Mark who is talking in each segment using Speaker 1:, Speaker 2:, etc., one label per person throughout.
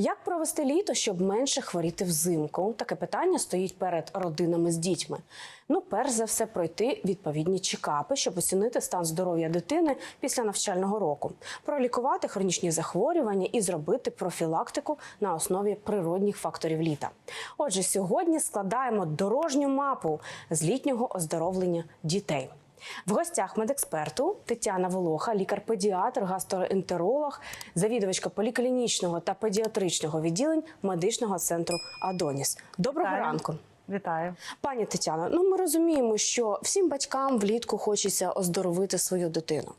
Speaker 1: Як провести літо, щоб менше хворіти взимку? Таке питання стоїть перед родинами з дітьми. Ну, перш за все, пройти відповідні чекапи, щоб оцінити стан здоров'я дитини після навчального року, пролікувати хронічні захворювання і зробити профілактику на основі природних факторів літа. Отже, сьогодні складаємо дорожню мапу з літнього оздоровлення дітей. В гостях медексперту Тетяна Волоха, лікар-педіатр, гастроентеролог, завідувачка поліклінічного та педіатричного відділень медичного центру Адоніс. Доброго
Speaker 2: Вітаю.
Speaker 1: ранку.
Speaker 2: Вітаю.
Speaker 1: Пані Тетяно, ну ми розуміємо, що всім батькам влітку хочеться оздоровити свою дитину.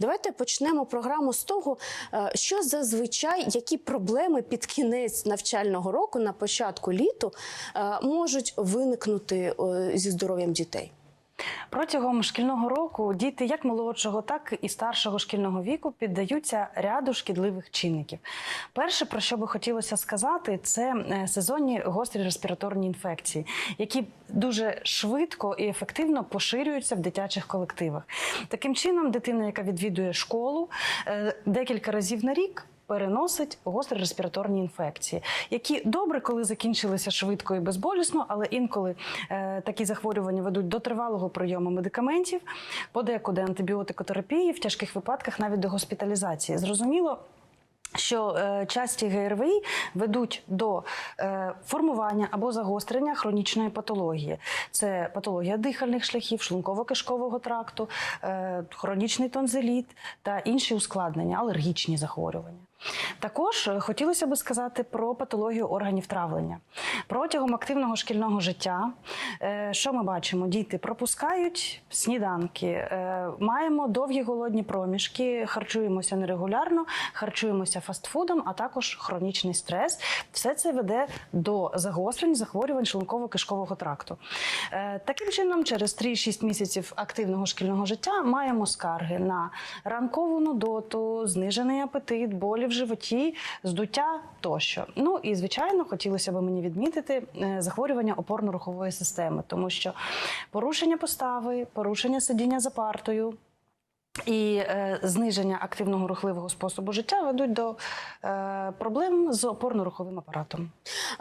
Speaker 1: Давайте почнемо програму з того, е, що зазвичай які проблеми під кінець навчального року на початку літу е, можуть виникнути е, зі здоров'ям дітей.
Speaker 2: Протягом шкільного року діти як молодшого, так і старшого шкільного віку піддаються ряду шкідливих чинників. Перше, про що би хотілося сказати, це е, сезонні гострі респіраторні інфекції, які дуже швидко і ефективно поширюються в дитячих колективах. Таким чином, дитина, яка відвідує школу е, декілька разів на рік. Переносить гострі респіраторні інфекції, які добре, коли закінчилися швидко і безболісно, але інколи е, такі захворювання ведуть до тривалого прийому медикаментів, подекуди антибіотикотерапії, в тяжких випадках навіть до госпіталізації. Зрозуміло. Що е, часті ГРВІ ведуть до е, формування або загострення хронічної патології. Це патологія дихальних шляхів, шлунково-кишкового тракту, е, хронічний тонзиліт та інші ускладнення, алергічні захворювання. Також е, хотілося би сказати про патологію органів травлення. Протягом активного шкільного життя, е, що ми бачимо? Діти пропускають сніданки, е, маємо довгі голодні проміжки, харчуємося нерегулярно, харчуємося фастфудом, а також хронічний стрес. Все це веде до загострень захворювань шлунково-кишкового тракту. Таким чином, через 3-6 місяців активного шкільного життя маємо скарги на ранкову нудоту, знижений апетит, болі в животі, здуття тощо. Ну і звичайно, хотілося б мені відмітити е, захворювання опорно-рухової системи, тому що порушення постави, порушення сидіння за партою. І е, зниження активного рухливого способу життя ведуть до е, проблем з опорно-руховим апаратом.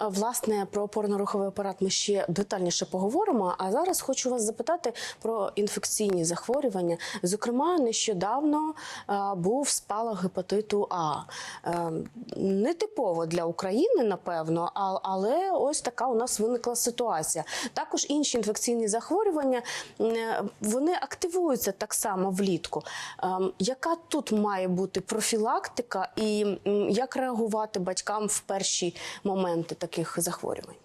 Speaker 1: Власне, про опорно-руховий апарат ми ще детальніше поговоримо. А зараз хочу вас запитати про інфекційні захворювання. Зокрема, нещодавно е, був спалах гепатиту А. Е, Нетипово для України, напевно, а- але ось така у нас виникла ситуація. Також інші інфекційні захворювання е, вони активуються так само влітку. Ем, Яка тут має бути профілактика, і як реагувати батькам в перші моменти таких захворювань?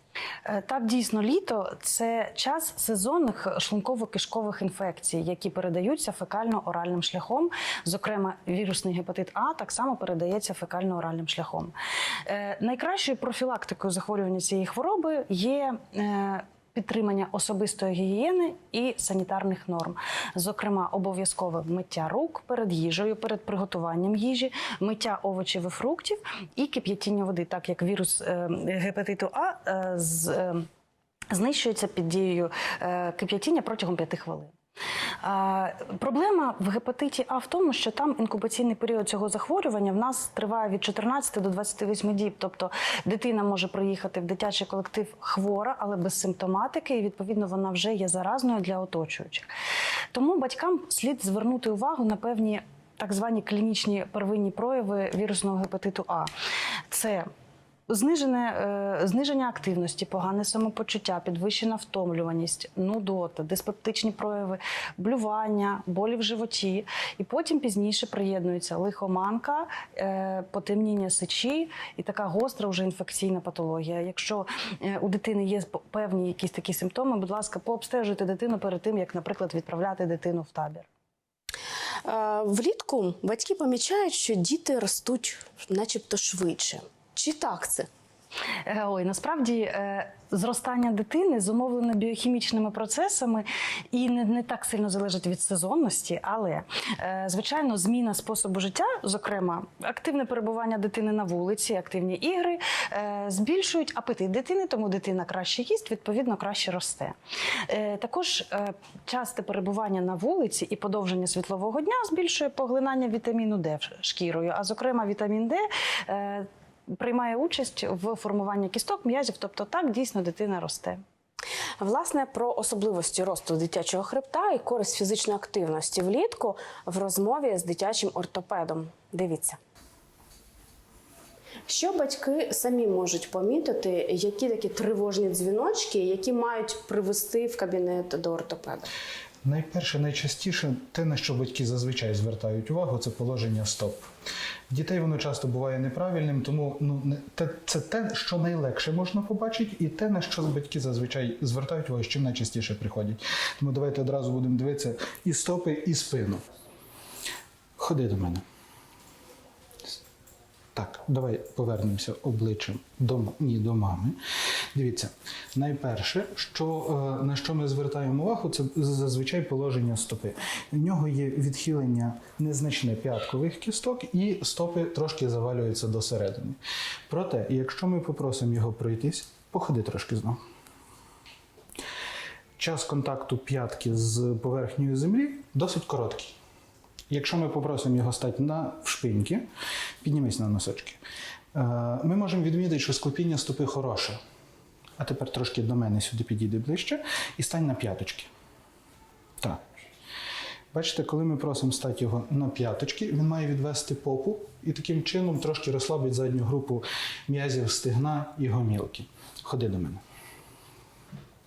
Speaker 2: Е, Так, дійсно, літо це час сезонних шлунково-кишкових інфекцій, які передаються фекально-оральним шляхом. Зокрема, вірусний гепатит А так само передається фекально-оральним шляхом. Е, найкращою профілактикою захворювання цієї хвороби є. Підтримання особистої гігієни і санітарних норм, зокрема, обов'язкове миття рук перед їжею, перед приготуванням їжі, миття овочів і фруктів і кип'ятіння води, так як вірус е, гепатиту А е, з, е, знищується під дією кип'ятіння протягом 5 хвилин. Проблема в гепатиті А в тому, що там інкубаційний період цього захворювання в нас триває від 14 до 28 діб. Тобто дитина може приїхати в дитячий колектив хвора, але без симптоматики, і відповідно вона вже є заразною для оточуючих. Тому батькам слід звернути увагу на певні так звані клінічні первинні прояви вірусного гепатиту А. Це Знижене, е, зниження активності, погане самопочуття, підвищена втомлюваність, нудота, диспептичні прояви, блювання, болі в животі. І потім пізніше приєднується лихоманка, е, потемніння сечі і така гостра вже інфекційна патологія. Якщо е, у дитини є певні якісь такі симптоми, будь ласка, пообстежуйте дитину перед тим, як, наприклад, відправляти дитину в табір.
Speaker 1: Влітку батьки помічають, що діти ростуть начебто швидше. Чи так це?
Speaker 2: Е, Ой, насправді е, зростання дитини зумовлене біохімічними процесами і не, не так сильно залежить від сезонності, але е, звичайно, зміна способу життя, зокрема, активне перебування дитини на вулиці, активні ігри, збільшують апетит дитини, тому дитина краще їсть, відповідно, краще росте. Також часте перебування на вулиці і подовження світлового дня збільшує поглинання вітаміну Д шкірою, а зокрема, вітамін Д. приймає участь в формуванні кісток, м'язів. Тобто так дійсно дитина росте.
Speaker 1: Власне, про особливості росту дитячого хребта і користь фізичної активності влітку в розмові з дитячим ортопедом. Дивіться. Що батьки самі можуть помітити, які такі тривожні дзвіночки, які мають привести в кабінет до ортопеда?
Speaker 3: Найперше, найчастіше те, на що батьки зазвичай звертають увагу, це положення стоп. Дітей воно часто буває неправильним, тому ну не те, це те, що найлегше можна побачити, і те, на що батьки зазвичай звертають увагу, чим найчастіше приходять. Тому давайте одразу будемо дивитися і стопи, і спину. Ходи до мене. Так, давай повернемося обличчям до, ні, до мами. Дивіться, найперше, що, е, на що ми звертаємо увагу, це зазвичай положення стопи. В нього є відхилення незначне п'яткових кісток, і стопи трошки завалюються до середини. Проте, якщо ми попросимо його пройтись, походи трошки знову. Час контакту п'ятки з поверхнею землі досить короткий. Якщо ми попросимо його стати на вшпиньки, піднімись на носочки, е, ми можемо відмітити, що склепіння стопи хороше. А тепер трошки до мене сюди підійди ближче і стань на п'яточки. Так. Бачите, коли ми просимо стати його на п'яточки, він має відвести попу і таким чином трошки розслабить задню групу м'язів стегна і гомілки. Ходи до мене.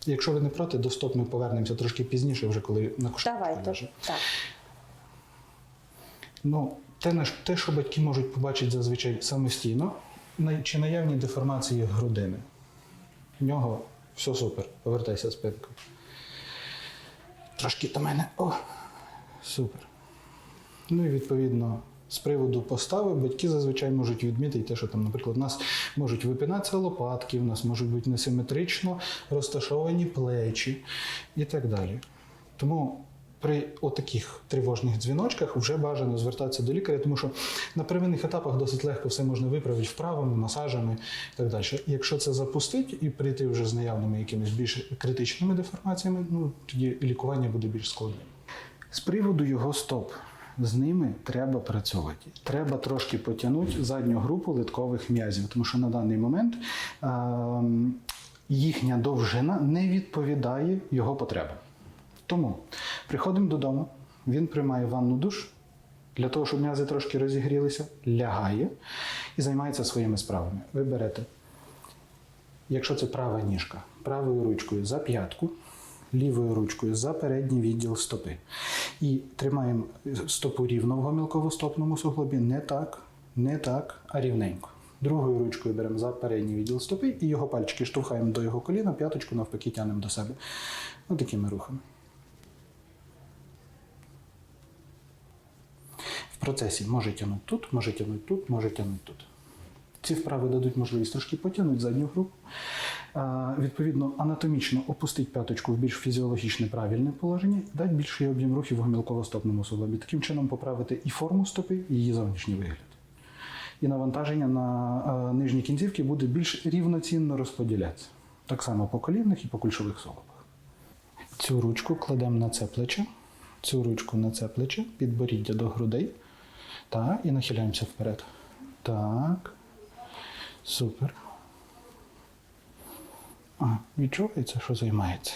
Speaker 3: Якщо ви не проти, до стоп ми повернемося трошки пізніше, вже коли на кушту
Speaker 1: Давайте так.
Speaker 3: Ну, те, те, що батьки можуть побачити зазвичай самостійно, чи наявні деформації грудини. В нього все супер. Повертайся спинкою. Трошки до мене. О, супер. Ну і відповідно. З приводу постави батьки зазвичай можуть відмітити те, що там, наприклад, у нас можуть випинатися лопатки, у нас можуть бути несиметрично розташовані плечі і так далі. Тому при отаких тривожних дзвіночках вже бажано звертатися до лікаря, тому що на первинних етапах досить легко все можна виправити вправами, масажами і так далі. Якщо це запустить і прийти вже з наявними якимись більш критичними деформаціями, ну тоді лікування буде більш складним. З приводу його стоп. З ними треба працювати. Треба трошки потягнути задню групу литкових м'язів, тому що на даний момент ем, їхня довжина не відповідає його потребам. Тому приходимо додому, він приймає ванну душ для того, щоб м'язи трошки розігрілися, лягає і займається своїми справами. Ви берете, якщо це права ніжка, правою ручкою за п'ятку, лівою ручкою за передній відділ стопи. І тримаємо стопу рівно в гомілково-стопному суглобі, не так, не так, а рівненько. Другою ручкою беремо за передній відділ стопи і його пальчики штовхаємо до його коліна, п'яточку навпаки тянемо до себе. Ось такими рухами. Процесі може тягнути тут, може тягнути тут, може тягнути тут. Ці вправи дадуть можливість трошки потягнути задню групу. Відповідно, анатомічно опустити п'яточку в більш фізіологічне правильне положення дати більший об'єм рухів в гомілково-стопному суглобі. Таким чином поправити і форму стопи, і її зовнішній вигляд. І навантаження на нижні кінцівки буде більш рівноцінно розподілятися. Так само по колінних і по кульшових суглобах. Цю ручку кладемо на це плече, цю ручку на це плече, підборіддя до грудей. Так, і нахиляємося вперед. Так. Супер. А, відчувається, що займається.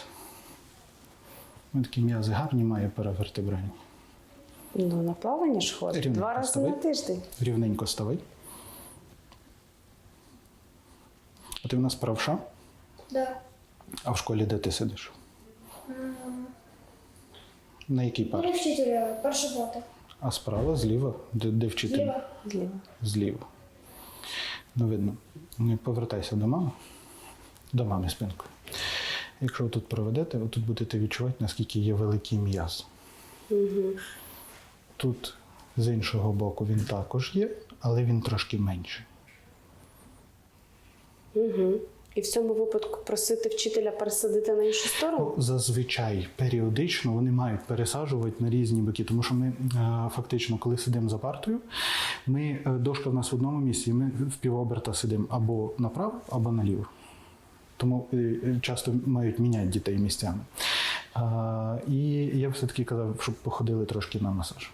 Speaker 3: Він такі м'язи гарні має перевертебральні.
Speaker 1: Ну, на плавання ж ходить
Speaker 3: Рівненько
Speaker 1: два рази
Speaker 3: ставай.
Speaker 1: на тиждень.
Speaker 3: Рівненько ставай. А ти в нас правша?
Speaker 4: Да.
Speaker 3: А в школі де ти сидиш? На якій
Speaker 4: Ну,
Speaker 3: парті?
Speaker 4: вчителя, перша плата.
Speaker 3: А справа, зліва, де, де вчитель?
Speaker 4: Зліва.
Speaker 1: Зліва.
Speaker 3: Зліва. Ну, видно. Ну, Повертайся до мами. До мами спинкою. Якщо ви тут проведете, ви тут будете відчувати, наскільки є великий м'яз. Тут з іншого боку він також є, але він трошки менший.
Speaker 1: Угу. І в цьому випадку просити вчителя пересадити на іншу сторону.
Speaker 3: Ну, Зазвичай періодично вони мають пересаджувати на різні боки, тому що ми е, фактично, коли сидимо за партою, ми е, дошка в нас в одному місці, і ми в півоберта сидимо або направо, або наліво. Тому е, часто мають міняти дітей місцями. А, і я б все-таки казав, щоб походили трошки на масаж.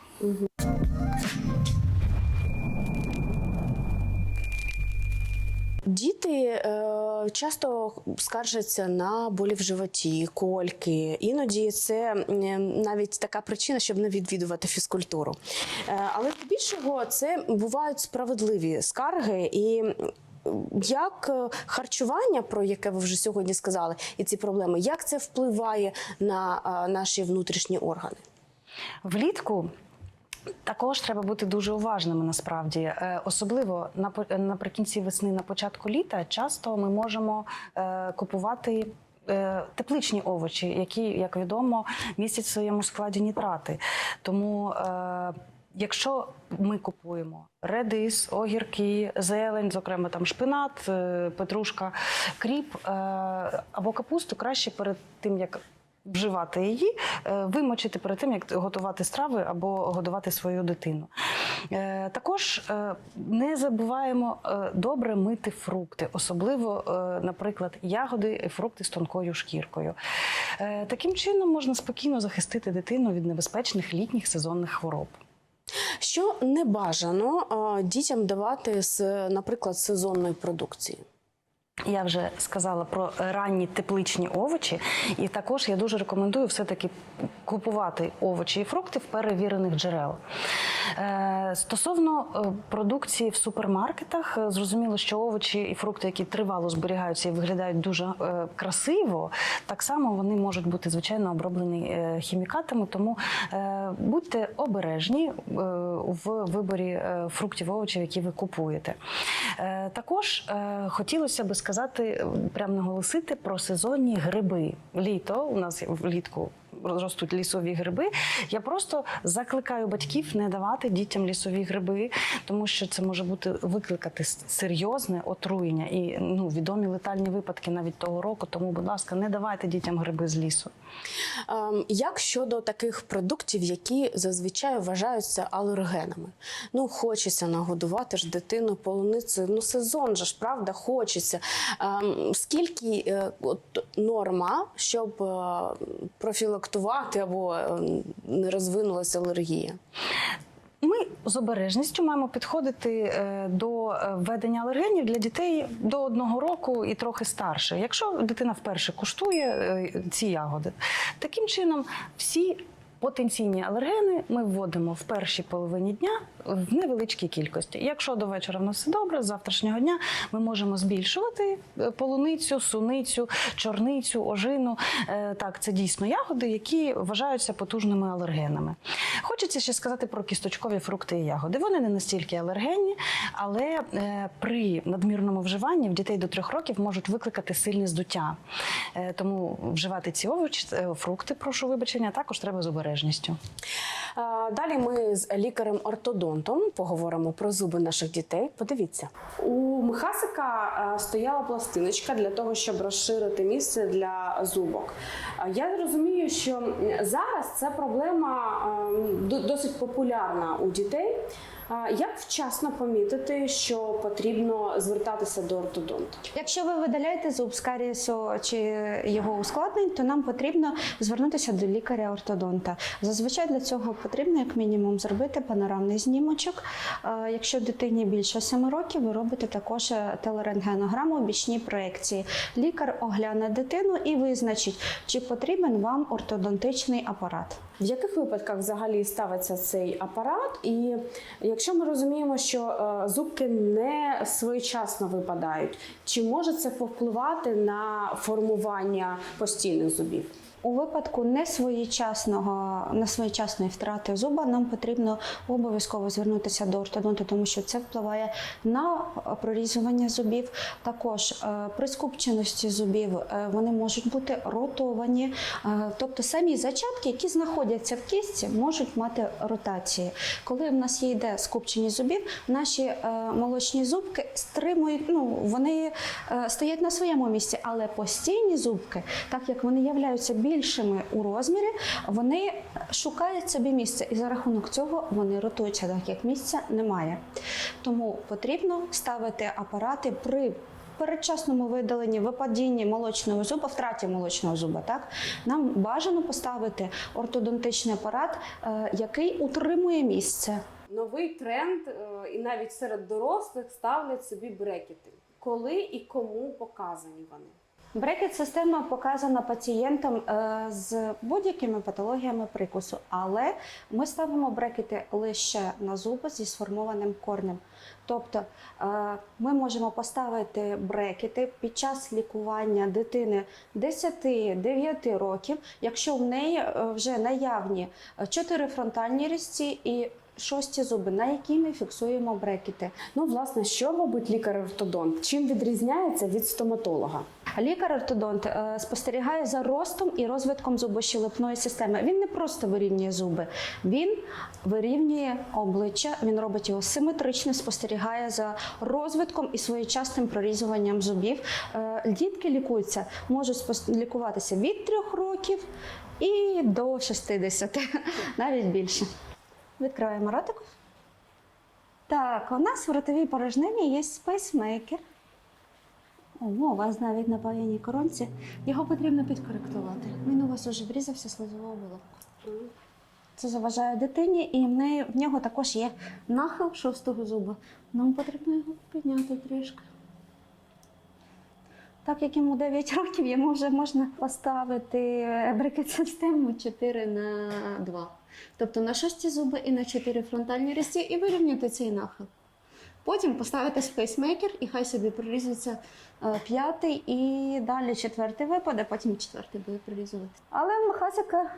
Speaker 1: Діти е, часто скаржаться на болі в животі, кольки. Іноді це навіть така причина, щоб не відвідувати фізкультуру. Е, але більшого це бувають справедливі скарги і. Як е, харчування, про яке ви вже сьогодні сказали, і ці проблеми, як це впливає на наші внутрішні органи?
Speaker 2: Влітку також треба бути дуже уважними насправді. Е, Особливо наприкінці весни, на початку літа, часто ми можемо е, купувати. е, Тепличні овочі, які, як відомо, містять в своєму складі нітрати. Тому, якщо ми купуємо редис, огірки, зелень, зокрема там шпинат, петрушка, кріп або капусту, краще перед тим як вживати її, е, вимочити перед тим, як готувати страви або годувати свою дитину. Е, Також е, не забуваємо добре мити фрукти, особливо, наприклад, ягоди і фрукти з тонкою шкіркою. Таким чином можна спокійно захистити дитину від небезпечних літніх сезонних хвороб.
Speaker 1: Що не бажано дітям давати з, наприклад, сезонної продукції?
Speaker 2: Я вже сказала про ранні тепличні овочі, і також я дуже рекомендую все-таки купувати овочі і фрукти в перевірених джерел. Е, Стосовно е, продукції в супермаркетах, е, зрозуміло, що овочі і фрукти, які тривало зберігаються і виглядають дуже красиво, так само вони можуть бути звичайно оброблені хімікатами. Тому будьте обережні в виборі фруктів, овочів, які ви купуєте. Також хотілося би сказати, прям наголосити про сезонні гриби. Літо у нас влітку. Ростуть лісові гриби. Я просто закликаю батьків не давати дітям лісові гриби, тому що це може бути викликати серйозне отруєння і ну відомі летальні випадки навіть того року. Тому, будь ласка, не давайте дітям гриби з лісу.
Speaker 1: Ем, Як щодо таких продуктів, які зазвичай вважаються алергенами? Ну, хочеться нагодувати ж дитину полуницею. Ну, сезон же ж, правда, хочеться. Ем, Скільки е, от, норма, щоб е, профілактувати або е, не розвинулася алергія?
Speaker 2: Ми з обережністю маємо підходити е, до е, введення алергенів для дітей до одного року і трохи старше. Якщо дитина вперше куштує е, ці ягоди, таким чином всі. Потенційні алергени ми вводимо в першій половині дня в невеличкій кількості. Якщо до вечора в нас все добре, з завтрашнього дня ми можемо збільшувати е, полуницю, суницю, чорницю, ожину. Е, Так, це дійсно ягоди, які вважаються потужними алергенами. Хочеться ще сказати про кісточкові фрукти і ягоди. Вони не настільки алергенні, але е, при надмірному вживанні в дітей до трьох років можуть викликати сильне здуття. Тому вживати ці овочі, фрукти, прошу вибачення, також треба з обережністю.
Speaker 1: Далі ми з лікарем-ортодонтом поговоримо про зуби наших дітей. Подивіться, у Михасика стояла пластиночка для того, щоб розширити місце для зубок. Я розумію, що зараз ця проблема досить популярна у дітей. Як вчасно помітити, що потрібно звертатися до ортодонта?
Speaker 5: Якщо ви видаляєте зуб з карієсу чи його ускладнень, то нам потрібно звернутися до лікаря-ортодонта. Зазвичай для цього потрібно як мінімум зробити панорамний знімочок. Якщо дитині більше 7 років, ви робите також е, телерентгенограму в бічній проекції. Лікар огляне дитину і визначить, чи потрібен вам ортодонтичний апарат.
Speaker 1: В яких випадках взагалі ставиться цей апарат? І якщо ми розуміємо, що е, зубки не своєчасно випадають, чи може це повпливати на формування постійних зубів?
Speaker 5: У випадку несвоєчасного несвоєчасної втрати зуба нам потрібно обов'язково звернутися до ортодонта, тому що це впливає на прорізування зубів. Також е, при скупченості зубів е, вони можуть бути ротовані, е, тобто самі зачатки, які знаходяться в кістці, можуть мати ротації. Коли в нас йде скупчення зубів, наші е, молочні зубки стримують, ну вони е, стоять на своєму місці, але постійні зубки, так як вони являються більшими у розмірі, вони шукають собі місце, і за рахунок цього вони ротуються, так як місця немає. Тому потрібно ставити апарати при передчасному видаленні, випадінні молочного зуба, втраті молочного зуба, так нам бажано поставити ортодонтичний апарат, е, який утримує місце.
Speaker 1: Новий тренд, е, і навіть серед дорослих ставлять собі брекети. Коли і кому показані вони?
Speaker 5: Брекет-система показана пацієнтам е, з будь-якими патологіями прикусу, але ми ставимо брекети лише на зуби зі сформованим корнем. Тобто е, ми можемо поставити брекети під час лікування дитини 10-9 років, якщо в неї е, вже наявні 4 фронтальні різці і шості зуби, на які ми фіксуємо брекети.
Speaker 1: Ну, власне, що робить лікар-ортодонт? Чим відрізняється від стоматолога?
Speaker 5: Лікар-ортодонт е, спостерігає за ростом і розвитком зубощелепної системи. Він не просто вирівнює зуби, він вирівнює обличчя, він робить його симетричним, спостерігає за розвитком і своєчасним прорізуванням зубів. Е, Дітки лікуються, можуть лікуватися від 3 років і до 60, навіть більше. Відкриваємо ротик. Так, у нас в ротовій порожнині є спейсмейкер. О, у вас навіть на паяній коронці. Його потрібно підкоректувати. Він у вас уже врізався слизову оболонку. Це заважає дитині, і в, неї, в нього також є нахил шостого зуба. Нам потрібно його підняти трішки. Так як йому 9 років, йому вже можна поставити брекет-систему 4 на 2. Тобто на шості зуби і на 4 фронтальні різці, і вирівняти цей нахил. Потім поставити спейсмейкер, і хай собі прорізується е, п'ятий і далі четвертий випаде, потім четвертий буде прорізувати. Але в Махасика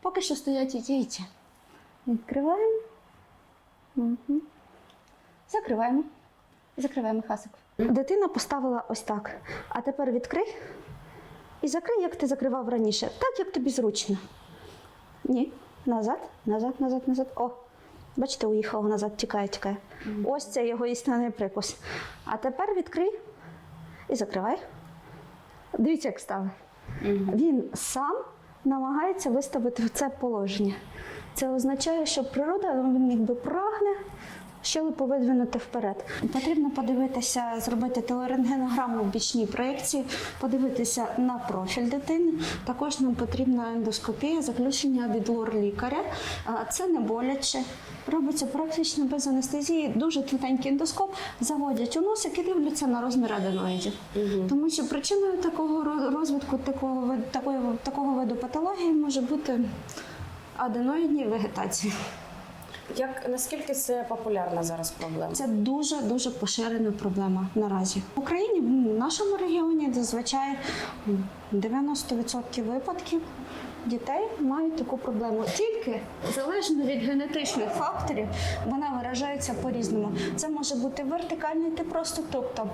Speaker 5: поки що стоять і ті, і ті. Відкриваємо. Угу. Закриваємо. Закриваємо хасик. Дитина поставила ось так. А тепер відкрий і закрий, як ти закривав раніше. Так, як тобі зручно. Ні. Назад, назад, назад, назад. О, бачите, уїхав назад, тікає, тікає. Ось це його істинний прикус. А тепер відкрий і закривай. Дивіться, як ставить. Він сам намагається виставити в це положення. Це означає, що природа він якби прагне щелепу видвинути вперед. Потрібно подивитися, зробити телерентгенограму в бічній проєкції, подивитися на профіль дитини. Також нам потрібна ендоскопія, заключення від лор-лікаря. Це не боляче. Робиться практично без анестезії, дуже тоненький ендоскоп, заводять у носик і дивляться на розмір аденоїдів. Тому що причиною такого розвитку такого, такої, такого виду патології може бути аденоїдні вегетації.
Speaker 1: Як наскільки це популярна зараз проблема?
Speaker 5: Це дуже дуже поширена проблема наразі. В Україні в нашому регіоні зазвичай 90% випадків дітей мають таку проблему. Тільки залежно від генетичних факторів вона виражається по-різному. Це може бути вертикальний тип росту, тобто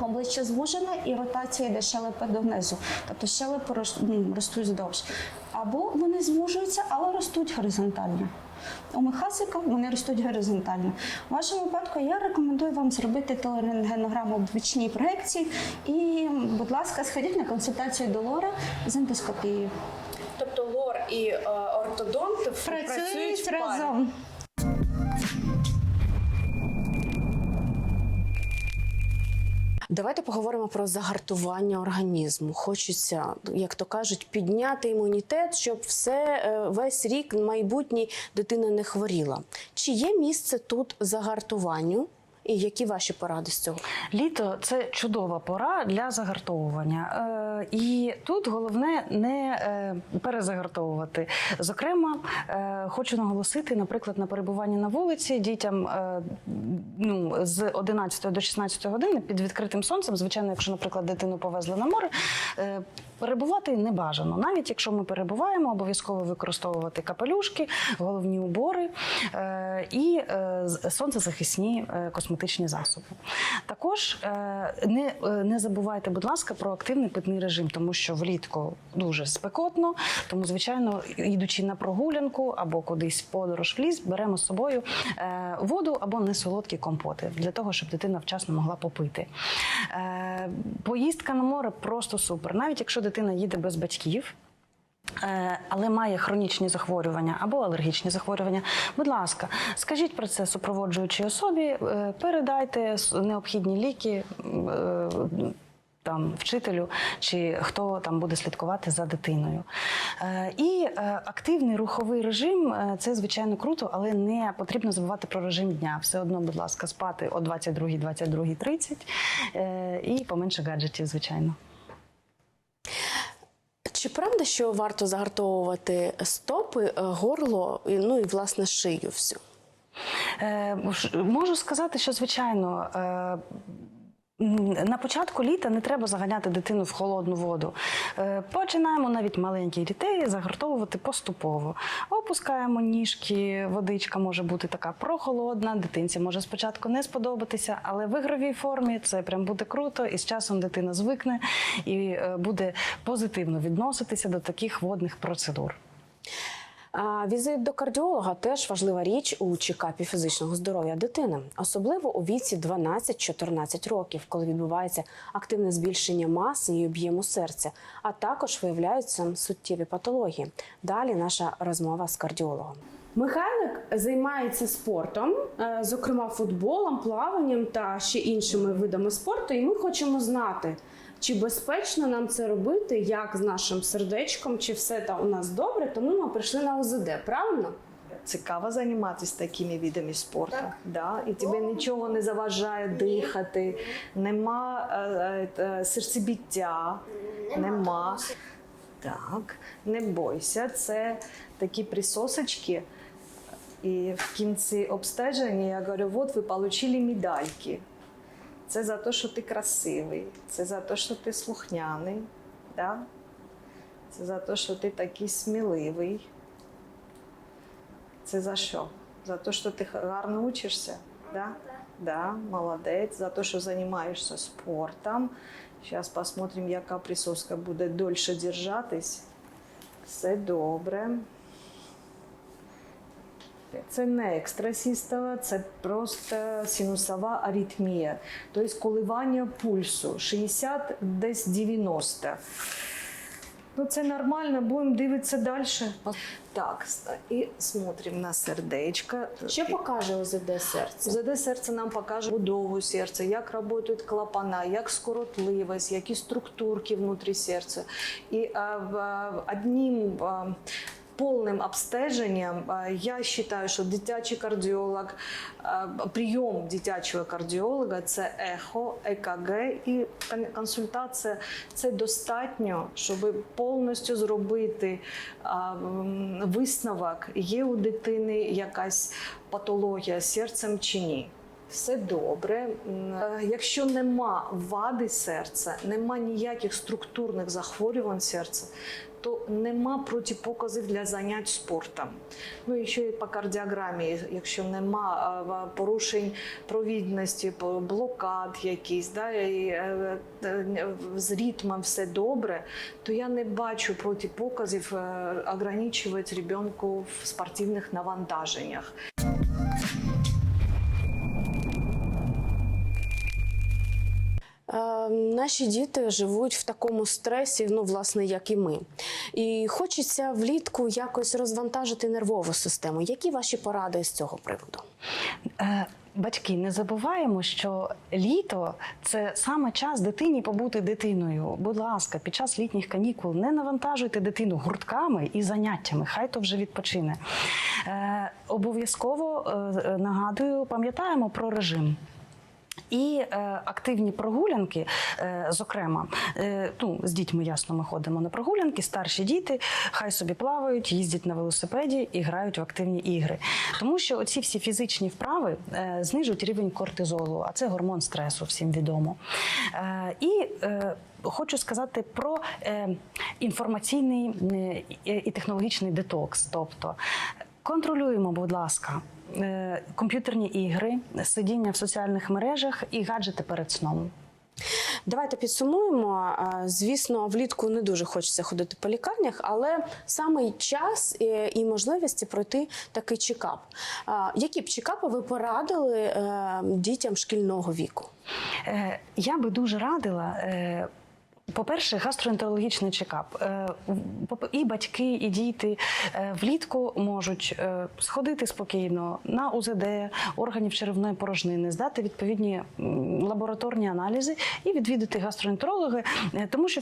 Speaker 5: обличчя звужене і ротація йде щелепи донизу, тобто щелепи ростуть здовж. Або вони звужуються, але ростуть горизонтально. У Михасика вони ростуть горизонтально. У вашому випадку я рекомендую вам зробити телерентгенограму в бічній проекції і, будь ласка, сходіть на консультацію до Лора з ендоскопією.
Speaker 1: Тобто лор і е, ортодонт працюють парі.
Speaker 5: разом.
Speaker 1: Давайте поговоримо про загартування організму. Хочеться, як то кажуть, підняти імунітет, щоб все е, весь рік майбутній дитина не хворіла. Чи є місце тут загартуванню? І які ваші поради з цього?
Speaker 2: Літо це чудова пора для загартовування. Е, і тут головне не е, перезагартовувати. Зокрема, е, хочу наголосити, наприклад, на перебуванні на вулиці дітям е, ну, з 11 до 16 години під відкритим сонцем, звичайно, якщо, наприклад, дитину повезли на море. е, Перебувати не бажано, навіть якщо ми перебуваємо, обов'язково використовувати капелюшки, головні убори е, і е, сонцезахисні е, косметичні засоби. Також не, не забувайте, будь ласка, про активний питний режим, тому що влітку дуже спекотно. Тому, звичайно, йдучи на прогулянку або кудись подорож в ліс, беремо з собою воду або несолодкі компоти для того, щоб дитина вчасно могла попити. Поїздка на море просто супер, навіть якщо дитина їде без батьків. е, Але має хронічні захворювання або алергічні захворювання. Будь ласка, скажіть про це супроводжуючій особі, е, передайте необхідні ліки. е, Там вчителю чи хто там буде слідкувати за дитиною. І активний руховий режим це звичайно круто, але не потрібно забувати про режим дня. Все одно, будь ласка, спати о 22 22.30 е, і поменше гаджетів, звичайно.
Speaker 1: Чи правда, що варто загартовувати стопи, е, горло, ну і власне шию всю?
Speaker 2: Е, можу сказати, що звичайно. Е, на початку літа не треба заганяти дитину в холодну воду. Е, Починаємо навіть маленьких дітей загартовувати поступово. Опускаємо ніжки, водичка може бути така прохолодна, дитинці може спочатку не сподобатися, але в ігровій формі це прям буде круто, і з часом дитина звикне і е, буде позитивно відноситися до таких водних процедур.
Speaker 1: Візит до кардіолога теж важлива річ у чекапі фізичного здоров'я дитини, особливо у віці 12-14 років, коли відбувається активне збільшення маси і об'єму серця, а також виявляються суттєві патології. Далі наша розмова з кардіологом. Михайлик займається спортом, е, зокрема футболом, плаванням та ще іншими видами спорту. І ми хочемо знати, чи безпечно нам це робити, як з нашим сердечком, чи все там у нас добре. Тому ми прийшли на ОЗД, правильно?
Speaker 6: Цікаво займатися такими видами спорту. Да? І тебе нічого не заважає дихати, нема е, е, е, серцебіття, нема. Так, не бойся, це такі присосочки. І в кінці обстеження я говорю, от ви отримали медальки. Це за те, що ти красивий, це за те, що ти слухняний, да? це за те, що ти такий сміливий. Це за що? За те, що ти гарно учишся? Да? Да, молодець. За те, що займаєшся спортом. Зараз посмотрим, яка присоска буде дольше держатись. Все добре. Це не екстрасістова, це просто синусова аритмія. Тобто коливання пульсу 60 десь 90. Ну, це нормально, будемо дивитися далі. Так, і смотримо на сердечко.
Speaker 1: Що покаже ОЗД серця?
Speaker 6: ЗД серце нам покаже будову серця, як працюють клапана, як скоротливість, які структурки внутрі серця. І а, в, а, одним а, повним обстеженням я вважаю, що дитячий кардіолог, а, прийом дитячого кардіолога це ехо, ЕКГ і кон- консультація. Це достатньо, щоб повністю зробити висновок, є у дитини якась патологія серцем чи ні. Все добре. Е, Якщо нема вади серця, нема ніяких структурних захворювань серця, то нема протипоказів для занять спортом. Ну і ще й по кардіограмі, якщо нема е, порушень провідності, блокад якісь, да, і е, е, з ритмом все добре, то я не бачу протипоказів е, ограничувати ребенку в спортивних навантаженнях.
Speaker 1: Наші діти живуть в такому стресі, ну власне, як і ми. І хочеться влітку якось розвантажити нервову систему. Які ваші поради з цього приводу?
Speaker 2: Е, Батьки, не забуваємо, що літо це саме час дитині побути дитиною. Будь ласка, під час літніх канікул не навантажуйте дитину гуртками і заняттями. Хай то вже відпочине. Е, обов'язково е, нагадую, пам'ятаємо про режим. І е, активні прогулянки, е, зокрема, е, ну, з дітьми ясно, ми ходимо на прогулянки, старші діти хай собі плавають, їздять на велосипеді і грають в активні ігри. Тому що оці всі фізичні вправи е, знижують рівень кортизолу, а це гормон стресу, всім відомо. Е, і е, Хочу сказати про е, інформаційний е, і технологічний детокс. Тобто контролюємо, будь ласка, комп'ютерні ігри, сидіння в соціальних мережах і гаджети перед сном.
Speaker 1: Давайте підсумуємо. Е, Звісно, влітку не дуже хочеться ходити по лікарнях, але саме час е, і можливості пройти такий чекап. Е, Які б чекапи ви порадили е, дітям шкільного віку?
Speaker 2: Е, Я би дуже радила. По-перше, гастроентерологічний чекап. Е, І батьки, і діти е, влітку можуть е, сходити спокійно на УЗД органів черевної порожнини, здати відповідні лабораторні аналізи і відвідати гастроентеролога, е, тому що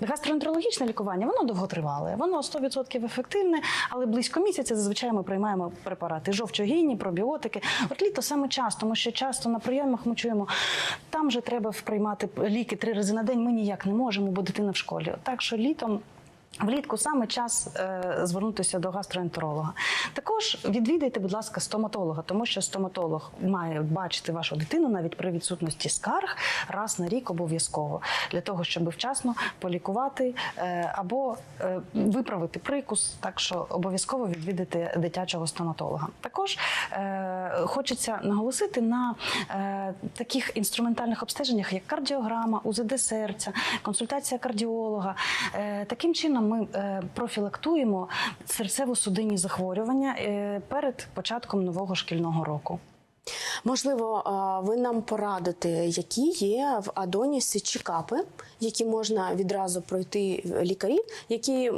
Speaker 2: гастроентерологічне лікування воно довготривале, воно 100% ефективне, але близько місяця зазвичай ми приймаємо препарати жовчогінні, пробіотики. От літо саме час, тому що часто на прийомах ми чуємо, там же треба приймати ліки три рази на день. Ми ніяк не можемо, бо дитина в школі. Так що літом. Влітку саме час е, звернутися до гастроентеролога. Також відвідайте, будь ласка, стоматолога, тому що стоматолог має бачити вашу дитину навіть при відсутності скарг раз на рік обов'язково для того, щоб вчасно полікувати е, або е, виправити прикус. Так що обов'язково відвідати дитячого стоматолога. Також е, хочеться наголосити на е, таких інструментальних обстеженнях, як кардіограма, УЗД серця, консультація кардіолога. Е, таким чином ми е, профілактуємо серцево-судинні захворювання е, перед початком нового шкільного року.
Speaker 1: Можливо, ви нам порадите, які є в Адонісі чекапи, які можна відразу пройти лікарів, які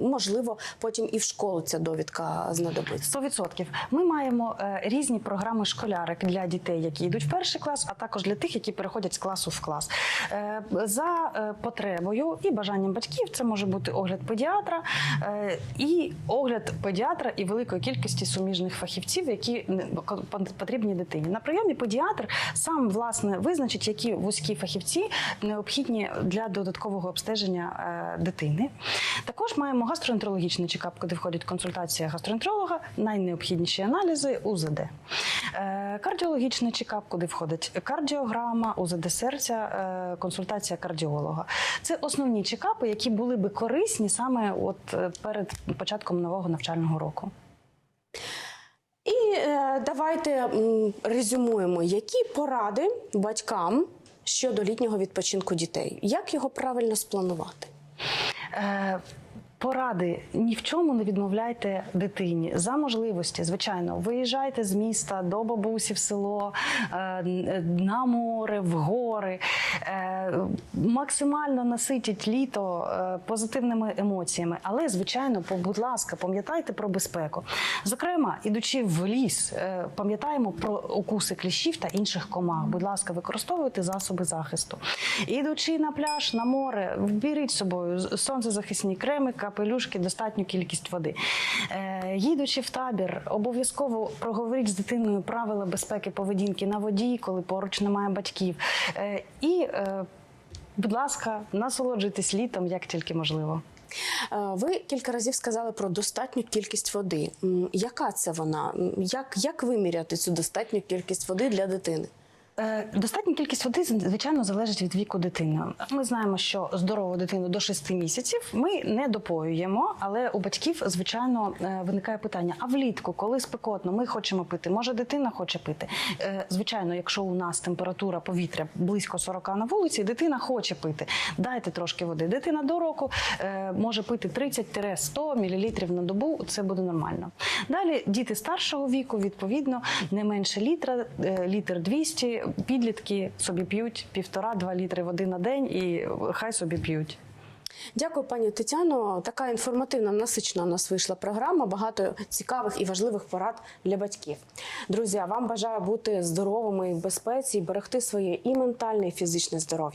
Speaker 1: можливо потім і в школу ця довідка знадобиться.
Speaker 2: 100%. Ми маємо е, різні програми школярик для дітей, які йдуть в перший клас, а також для тих, які переходять з класу в клас. Е, за е, потребою і бажанням батьків це може бути огляд педіатра е, і огляд педіатра і великої кількості суміжних фахівців, які ко- потрібні дитині. На прийомі педіатр сам власне визначить, які вузькі фахівці необхідні для додаткового обстеження е, дитини. Також маємо гастроентерологічний чекап, куди входить консультація гастроентеролога, найнеобхідніші аналізи УЗД. Е, Кардіологічний чекап, куди входить кардіограма, УЗД серця, е, консультація кардіолога. Це основні чекапи, які були би корисні саме от перед початком нового навчального року.
Speaker 1: І е, давайте резюмуємо, які поради батькам щодо літнього відпочинку дітей, як його правильно спланувати.
Speaker 2: Е, Поради ні в чому не відмовляйте дитині за можливості. Звичайно, виїжджайте з міста до бабусі в село, е, на море, в гори. Е, Максимально наситіть літо е, позитивними емоціями. Але, звичайно, будь ласка, пам'ятайте про безпеку. Зокрема, ідучи в ліс, пам'ятаємо про укуси кліщів та інших комах. Будь ласка, використовуйте засоби захисту. Ідучи на пляж, на море, беріть з собою сонцезахисні креми, капелюшки, достатню кількість води. Е, їдучи в табір, обов'язково проговоріть з дитиною правила безпеки поведінки на воді, коли поруч немає батьків. Е, і, е, будь ласка, насолоджуйтесь літом як тільки можливо.
Speaker 1: Ви кілька разів сказали про достатню кількість води. Яка це вона? Як, як виміряти цю достатню кількість води для дитини?
Speaker 2: Е, Достатня кількість води звичайно залежить від віку дитини. Ми знаємо, що здорову дитину до 6 місяців ми не допоюємо, але у батьків звичайно е, виникає питання: а влітку, коли спекотно, ми хочемо пити. Може, дитина хоче пити? Е, Звичайно, якщо у нас температура повітря близько 40 на вулиці, дитина хоче пити. Дайте трошки води. Дитина до року може пити 30-100 мл на добу. Це буде нормально. Далі діти старшого віку, відповідно, не менше літра, літр 200, підлітки собі п'ють півтора-два літри води на день і хай собі п'ють.
Speaker 1: Дякую, пані Тетяно. Така інформативна, насичена у нас вийшла програма. Багато цікавих і важливих порад для батьків. Друзі, вам бажаю бути здоровими і в безпеці, і берегти своє і ментальне, і фізичне здоров'я.